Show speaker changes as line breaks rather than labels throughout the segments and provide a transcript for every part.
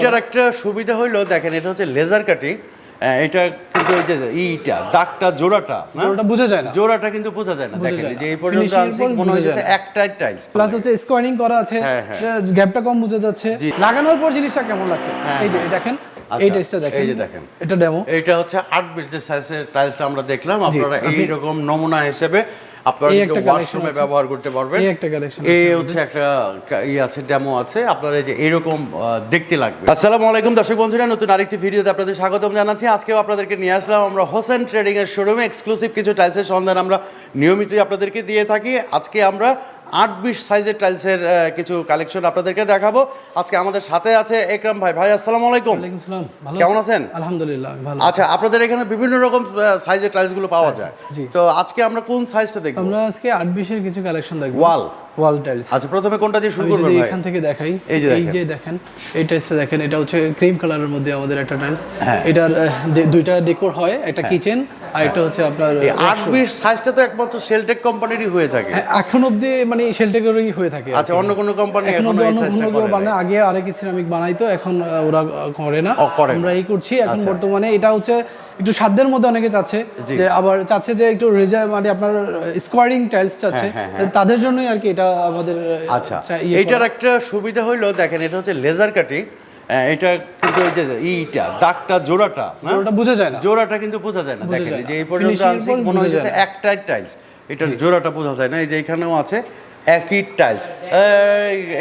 এইটার একটা সুবিধা হইল দেখেন এটা হচ্ছে লেজার কাটিং এটা কিন্তু ওই যে ইটা দাগটা জোড়াটা?
ওটা বোঝা যায় না
জোড়াটা কিন্তু বোঝা যায় না দেখেন যে এই পর্যন্ত আনছি মনে হচ্ছে। একটাই টাইলস
প্লাস হচ্ছে স্কোয়ারিং করা আছে
হ্যাঁ, হ্যাঁ।
গ্যাপটা কম বোঝা যাচ্ছে লাগানোর পর জিনিসটা কেমন লাগছে
হ্যাঁ,
এই যে
হ্যাঁ।
দেখেন
আচ্ছা,
এই টেস্টটা দেখেন
এই যে দেখেন।
এটা ডেমো
হচ্ছে আট বিট যে সাইজের টাইলসটা আমরা দেখলাম আপনারা
আপনি-
এইরকম নমুনা হিসেবে আপনারা
এই
কিন্তু ওয়াশরুমে ব্যবহার করতে পারবেন
এই একটা কালেকশন
এই হচ্ছে একটা ই আছে ডেমো আছে। আপনারা যে এরকম দেখতে লাগবে। আসসালামু আলাইকুম দর্শক বন্ধুরা নতুন আরেকটি ভিডিওতে আপনাদের স্বাগতম জানাচ্ছি। আজকেও আপনাদেরকে নিয়ে আসলাম আমরা হোসেন ট্রেডিং এর শোরুমে এক্সক্লুসিভ কিছু টাইলসের সন্ধান আমরা নিয়মিতই আপনাদেরকে দিয়ে থাকি। আজকে আমরা আট বিশ সাইজের টাইলসের কিছু কালেকশন আপনাদেরকে দেখাবো। আজকে আমাদের সাথে আছে একরাম ভাই। ভাই আসসালামু আলাইকুম। কেমন আছেন?
আলহামদুলিল্লাহ ভালো
আচ্ছা আপনাদের এখানে বিভিন্ন রকম সাইজের টাইলসগুলো পাওয়া যায়।
জি।
তো আজকে আমরা কোন সাইজটা দেখব?
আমরা আজকে আট বিশের কিছু কালেকশন দেখব।
ওয়াল।
Wall tiles.
আচ্ছা প্রথমে কোনটা দিয়ে শুরু করবেন ভাই?
এখান থেকে দেখাই
এই যে
এই
দেখেন।
যে দেখেন। এই টাইলসটা দেখেন এটা হচ্ছে ক্রিম কালারের মধ্যে আমাদের একটা টাইলস।
হ্যাঁ।
এটার দুইটা ডেকোর হয় একটা কিচেন আর একটা হচ্ছে আপনার
আট বিশ সাইজটা তো একমাত্র সেলটেক কোম্পানিরই হয়ে থাকে।
হ্যাঁ, এখন অবধি মানে শেলটেকেরই হয়ে থাকে
আচ্ছা অন্য কোনো কোম্পানি
এখন অন্য কোনো কেউ বানায় আগে আরেক সিরামিক বানাইতো এখন ওরা করে না। আমরা এই করছি এখন
আচ্ছা।
বর্তমানে এটা হচ্ছে একটু সাধ্যের মধ্যে অনেকে চাচ্ছে। যে আবার চাচ্ছে যে একটু রেজা মানে আপনার স্কোয়ারিং টাইলস চাচ্ছে।
হ্যাঁ, হ্যাঁ,
তাদের জন্যই আর কি এটা আমাদের
আচ্ছা।
ইয়ে
এইটার একটা সুবিধা হইল দেখেন এটা হচ্ছে লেজার কাটিং এটা কিন্তু ওই যে ইটা দাগটা জোড়াটা
জোড়াটা বোঝা যায় না।
জোড়াটা কিন্তু বোঝা যায় না দেখেন যে এই পর্যন্ত আনছি মনে হচ্ছে একটাই টাইলস এটার জোড়াটা বোঝা যায় না এই যে এখানেও আছে একই টাইলস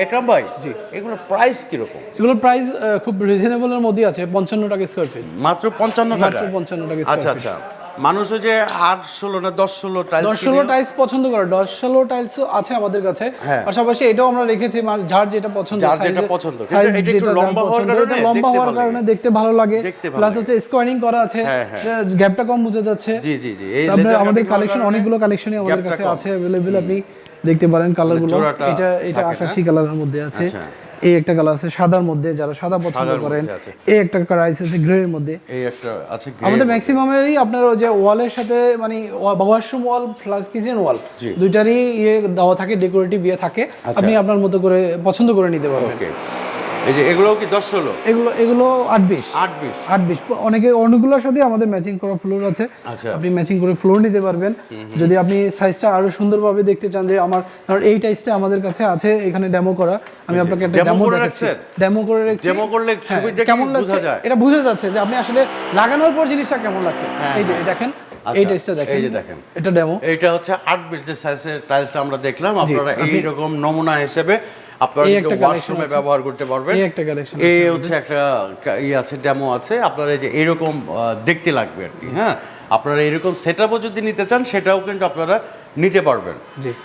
একরাম ভাই জি। এগুলো প্রাইস কীরকম?
এগুলোর প্রাইস খুব রিজনেবলের মধ্যে আছে পঞ্চান্ন টাকা স্কোয়ার ফিট
মাত্র পঞ্চান্ন টাকা
মাত্র 55 টাকা
আচ্ছা আচ্ছা। মানুষ যে আট ষোলো না দশ ষোলো টাইলস
দশ ষোলো টাইলস পছন্দ করে দশ ষোলো টাইলস আছে আমাদের কাছে
হ্যাঁ।
পাশাপাশি এটাও আমরা রেখেছি যার যেটা পছন্দ
যার যেটা পছন্দ। এটা একটু লম্বা হওয়ার কারণে
লম্বা
দেখতে
হওয়ার
ভালো
কারণে
লাগে।
দেখতে ভালো লাগে প্লাস হচ্ছে স্কোয়ারিং করা আছে
হ্যাঁ, হ্যাঁ।
গ্যাপটা কম বোঝা যাচ্ছে
জি জি জি এই
আমাদের কালেকশন অনেকগুলো কালেকশনই আমাদের কাছে আছে অ্যাভেলেবেল আপনি দেখতে পারেন কালারগুলো এটা এটা? আকাশি কালারের মধ্যে আছে
আচ্ছা।
এই একটা কালার আছে সাদার মধ্যে যারা সাদা পছন্দ করেন এই একটা কালার আছে গ্রে এর মধ্যে।
এই একটা আছে গ্রে
আমাদের
ম্যাক্সিমাম
ম্যাক্সিমামেরই আপনার ওই যে ওয়ালের সাথে মানে washroom wall plus kitchen wall দুইটারই ইয়ে দেওয়া থাকে ডেকোরেটিভ ইয়ে থাকে। আপনি আপনার মতো করে পছন্দ করে নিতে পারবেন।
ওকে এই যে এগুলোও কি দশ ষোলো?
এগুলো এগুলো আট বিশ।
আট বিশ।
আট বিশ। অনেকে অনেকগুলোর সাথে আমাদের ম্যাচিং করা ফ্লোর আছে।
আচ্ছা।
আপনি ম্যাচিং করে ফ্লোর নিতে পারবেন। যদি আপনি সাইজটা আরও সুন্দরভাবে দেখতে চান যে আমার ধর এই টাইসটা আমাদের কাছে আছে এখানে ডেমো করা। আমি আপনাকে একটা ডেমো
করে রাখছেন?
ডেমো করে রাখছি।
Demo করলে
হ্যাঁ,
সুবিধা
কেমন লাগছে? এটা বোঝা যাচ্ছে যে আপনি আসলে লাগানোর পর জিনিসটা কেমন লাগছে। এই যে দেখেন এই
আচ্ছা,
টাইসটা দেখেন।
এই যে দেখেন।
এটা ডেমো
এইটা হচ্ছে আট বিট যে সাইজের টাইলসটা আমরা দেখলাম। আপনারা
আপনি-
এইরকম নমুনা হিসেবে আপনারা কিন্তু ওয়াশরুমে ব্যবহার করতে পারবেন।
এই একটা কালেকশন
এই হচ্ছে একটা ই আছে ডেমো আছে। আপনারা এই যে এরকম দেখতে লাগবে আর কি হ্যাঁ? আপনারা এরকম সেটআপও যদি নিতে চান সেটাও কিন্তু আপনারা নিতে পারবেন।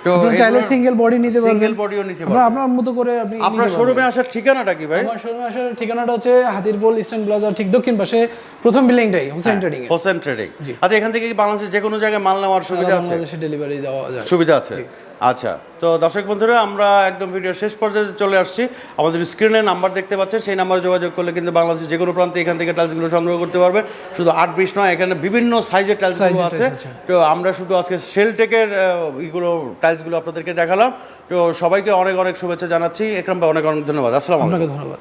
তো
চাইলে সিঙ্গেল বডি নিতে পারবেন।
সিঙ্গেল বডিও নিতে পারবেন।
আপনার মতো করে আপনি
আপনার শোরুমে আসার ঠিকানাটা কি ভাই?
আমার শোরুমে আসার ঠিকানাটা হচ্ছে হাতিরপোল ইস্টার্ন প্লাজা ঠিক দক্ষিণ পাশে প্রথম বিল্ডিংটাই হোসেন ট্রেডিং
হোসেন ট্রেডিং আচ্ছা এখান থেকে কি বাংলাদেশের যে কোনো জায়গায় মাল নেওয়ার সুবিধা আছে?
বাংলাদেশে ডেলিভারি দেওয়া যায়।
সুবিধা আছে। আচ্ছা তো দর্শক বন্ধুরা আমরা একদম ভিডিও শেষ পর্যায়ে চলে আসছি। আমাদের স্ক্রিনে নাম্বার দেখতে পাচ্ছেন সেই নাম্বারে যোগাযোগ করলে কিন্তু বাংলাদেশের যে কোনো প্রান্তে এখান থেকে টাইলসগুলো সংগ্রহ করতে পারবে। শুধু আট বিশ নয় এখানে বিভিন্ন সাইজের টাইলসগুলো আছে। তো আমরা শুধু আজকে সেলটেকের ইগুলো টাইলসগুলো আপনাদেরকে দেখালাম। তো সবাইকে অনেক অনেক শুভেচ্ছা জানাচ্ছি। একরম অনেক অনেক ধন্যবাদ। আসসালাম
ধন্যবাদ।